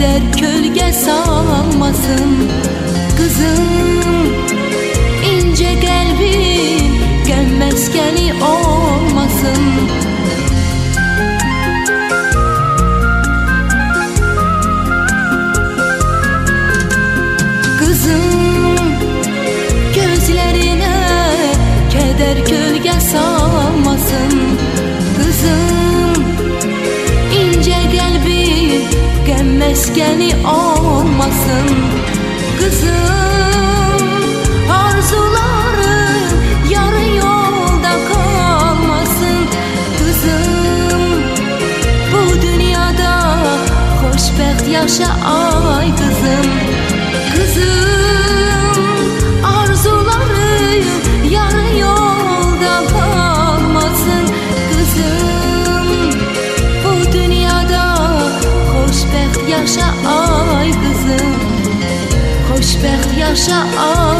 Keder kölge salmasın Kızım gem meskeni olmasın. Kızım arzuları yarı yolda kalmasın. Kızım bu dünyada hoşbext yaşa ay kızım. Kızım ay kızım Hoşbext yaşa ay